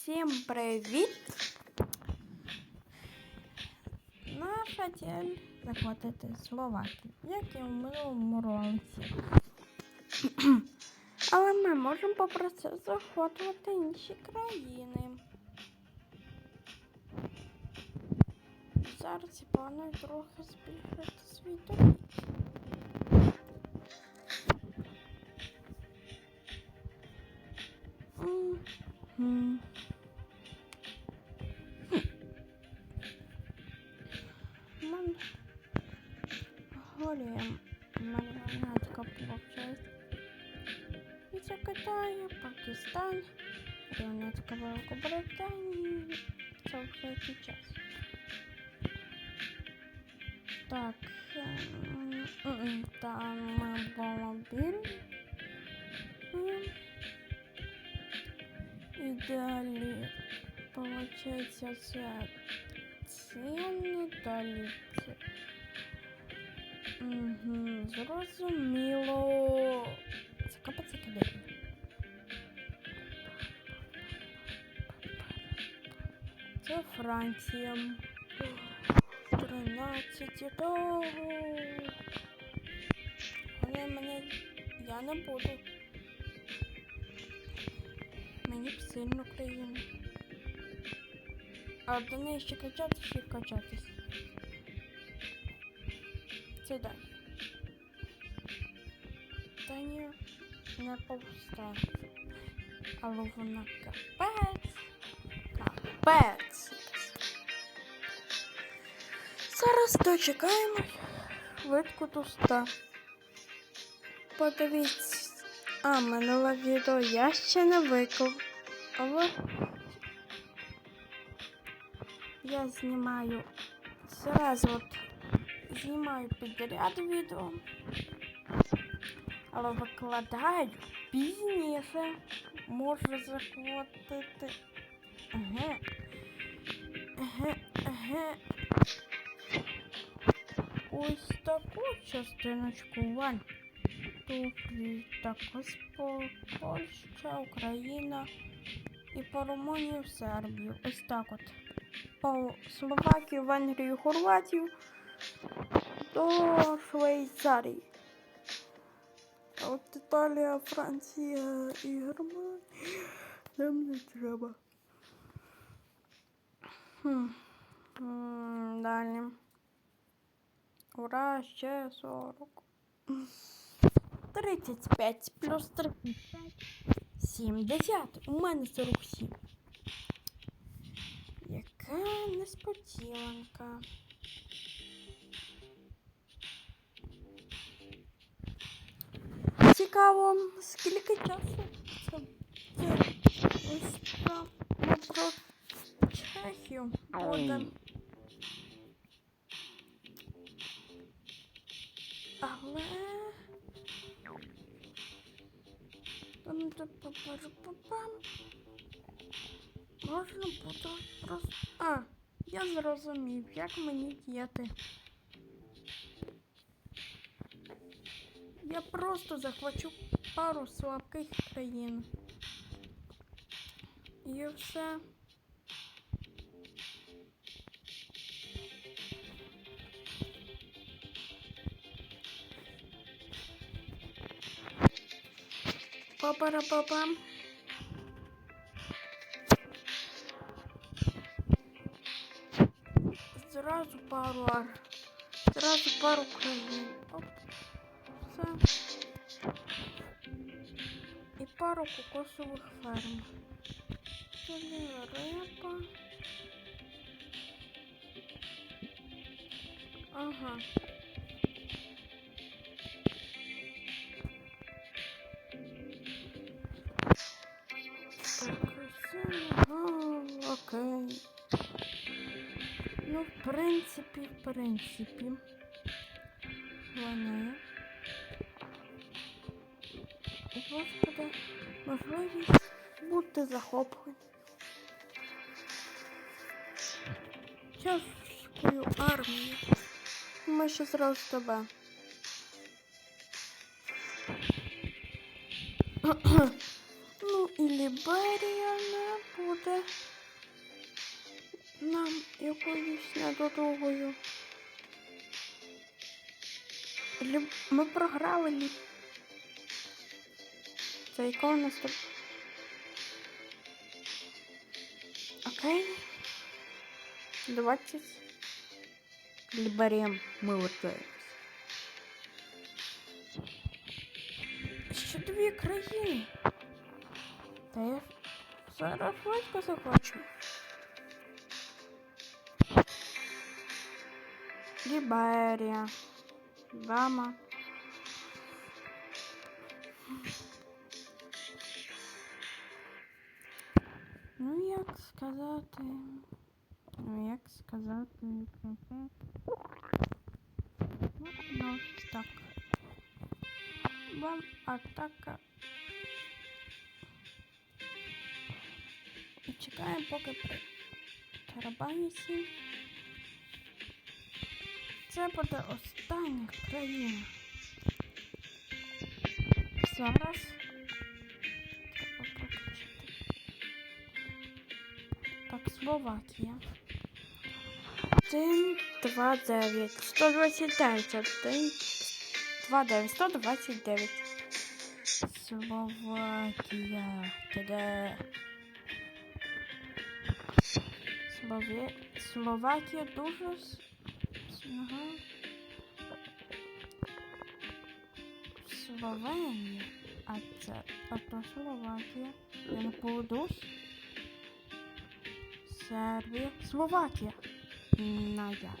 Всім привіт! Наша ціль захватити Словакію, як і в минулому році. Але ми можемо попросити захоплювати інші країни. Зараз я трохи збільшити свій. Марионетка получается. Витя Китая, Пакистан, марионетка Великобритании. Це вже сейчас. Так. ем, м, Там автомобіль. М. І далі, получається, це ціни, далі це. Угу, зрозуміло. Капець кидає. Це Франція. 13 того. Але мене я не буду. Мені б сильно країну. А до неї ще качатися, ще качатись. Далі. Та не повстане. Але вона капець. Капець. Зараз дочекаємо швидко до ста. Подивіться. А, минуле відео я ще не виклав. Але я знімаю зразу от знімаю підряд відео. Але викладаю пізніше. Можу захватити. Ага. Ага, ага. Ось таку частиночку ван. Туфлі, так ось по Польща, Україна і по Румунію, Сербію. Ось так от. По Словакію, Венгрію, Хорватію до Швейцарії. От Італія, Франція і Германія нам не треба. Хм. Далі. Ура, ще 40. 35 плюс 35. 70. У мене 47. Яка несподіванка. Цікаво, скільки часу це, ось про, Чехію буде. Але можна буде просто. А, я зрозумів, як мені діяти. Я просто захвачу пару слабких країн. І все. Па-пара-па-пам. Зразу пару ар. Зразу пару країн. Оп. Все. І пару кокосових ферм. Тоді репа. Ага. Окей. Ну, в принципі, в принципі. Вона. Господи, можливість бути захоплені. Чешською армією. Ми ще зразу тебе. Ну і Ліберія не буде нам якоюсь недодовгою. Ми програли лі. Це якого нас тут? Окей. 20. Ліберем ми вертаємось. Ще дві країни. Та я зараз швидко захочу. Ліберія. Гама. Ну, як сказати. Ну, як сказати. хе-хе. Ну, ну, так. Вам атака. І чекаємо, поки при тарабанісі. Це буде остання країна. Зараз. Словакія. 1, 2, 9. 129. 1, 2, 9. 129. Словакія. Та-да. Слове... Словакія дуже... Ага. Словенія. А це... А то Словакія. Я не поведусь. Сербія. Словакія. На я.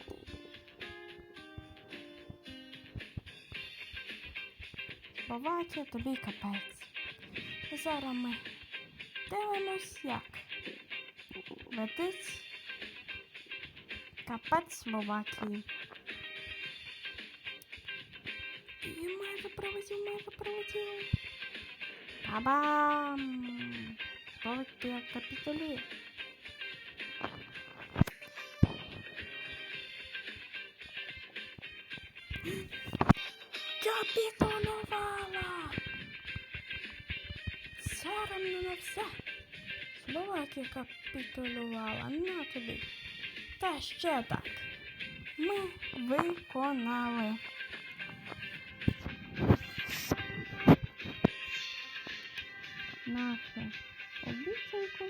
Словакія тобі капець. Зараз ми дивимось як. Летить капець Словакії. І майже прилетів, майже прилетів. Та-бам! Словакія капітулює. Капітулювала! Соромно на все. Словакія капітулювала. На тобі. Та ще так. Ми виконали. Нашу обіцянку.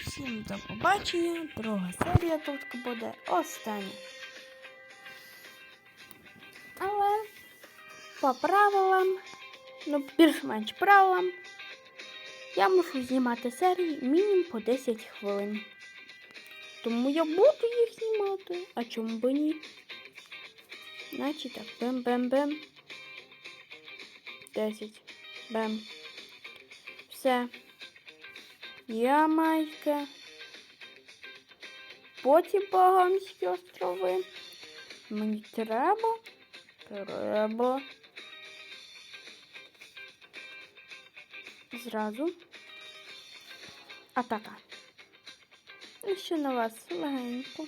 Всім до побачення. Друга серія тут буде остання. По правилам, ну більш-менш правилам, я мушу знімати серії мінімум по 10 хвилин. Тому я буду їх знімати. А чому би ні? Значить так, бем-бем-бем. 10. Бем. Все. Ямайка. Потім Багамські острови. Мені треба. Треба. Зразу. Атака. І ще на вас легенько.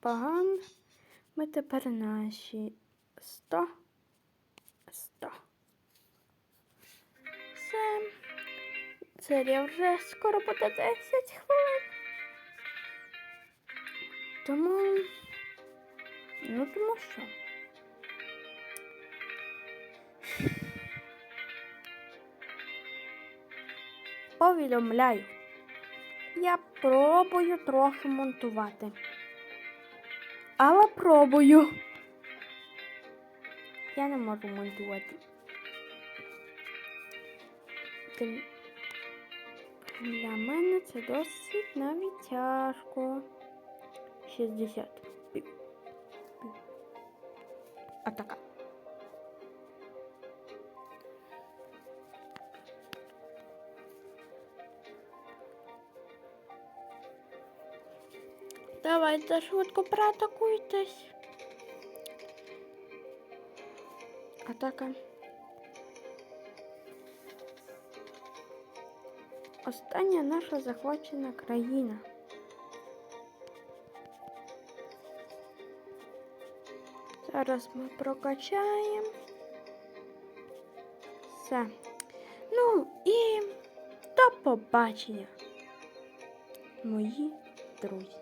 Поган. Ми тепер наші 100. 100. Все. Серія вже скоро буде 10 хвилин. Тому. Ну, тому що. Повідомляю. Я пробую трохи монтувати. Але пробую. Я не можу монтувати. Для- мене це досить навіть тяжко. 60. Пів. Пів. Атака. Давайте швидко проатакуйтесь. Атака. Остання наша захвачена країна. Зараз ми прокачаємо Все. Ну і до побачення, мої друзі.